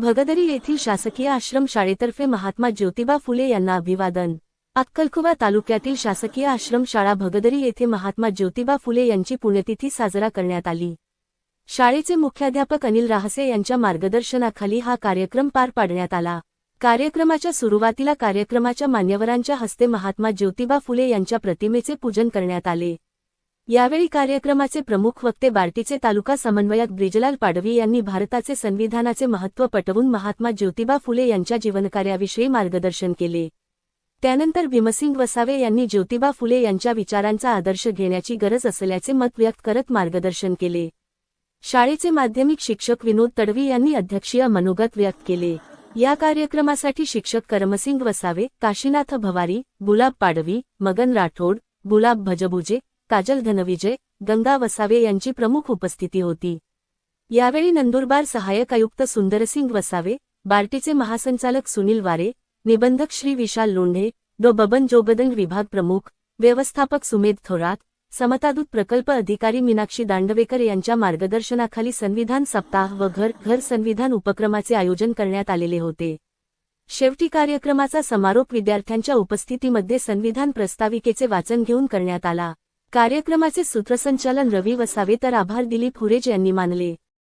भगदरी येथील शासकीय आश्रमशाळेतर्फे महात्मा ज्योतिबा फुले यांना अभिवादन. अक्कलकुवा तालुक्यातील शासकीय आश्रमशाळा भगदरी येथे महात्मा ज्योतिबा फुले यांची पुण्यतिथी साजरा करण्यात आली. शाळेचे मुख्याध्यापक अनिल राहसे यांच्या मार्गदर्शनाखाली हा कार्यक्रम पार पाडण्यात आला. कार्यक्रमाच्या सुरुवातीला कार्यक्रमाच्या मान्यवरांच्या हस्ते महात्मा ज्योतिबा फुले यांच्या प्रतिमेचे पूजन करण्यात आले. यावेळी कार्यक्रमाचे प्रमुख वक्ते बार्टीचे तालुका समन्वयक ब्रिजलाल पाडवी यांनी भारताचे संविधानाचे महत्त्व पटवून महात्मा ज्योतिबा फुले यांच्या जीवनकार्याविषयी मार्गदर्शन केले. त्यानंतर भीमसिंग वसावे यांनी ज्योतिबा फुले यांच्या विचारांचा आदर्श घेण्याची गरज असल्याचे मत व्यक्त करत मार्गदर्शन केले. शाळेचे माध्यमिक शिक्षक विनोद तडवी यांनी अध्यक्षीय मनोगत व्यक्त केले. या कार्यक्रमासाठी शिक्षक करमसिंग वसावे काशीनाथ भवारी गुलाब पाडवी मगन राठोड गुलाब भजबुजे काजल धनविजय गंगा वसावे यांची प्रमुख उपस्थिती होती. यावेळी नंदुरबार सहाय्यक आयुक्त सुंदरसिंग वसावे बार्टीचे महासंचालक सुनील वारे निबंधक श्री विशाल लोंढे डो बबन जोगदंड विभाग प्रमुख व्यवस्थापक सुमेध थोरात समतादूत प्रकल्प अधिकारी मीनाक्षी दांडवेकर यांच्या मार्गदर्शनाखाली संविधान सप्ताह व घर घर संविधान उपक्रमाचे आयोजन करण्यात आलेले होते. शेवटी कार्यक्रमाचा समारोप विद्यार्थ्यांच्या उपस्थितीमध्ये संविधान प्रस्ताविकेचे वाचन घेऊन करण्यात आला. कार्यक्रमाचे सूत्रसंचालन रवी वसावे तर आभार दिलीप हुरेज यांनी मानले.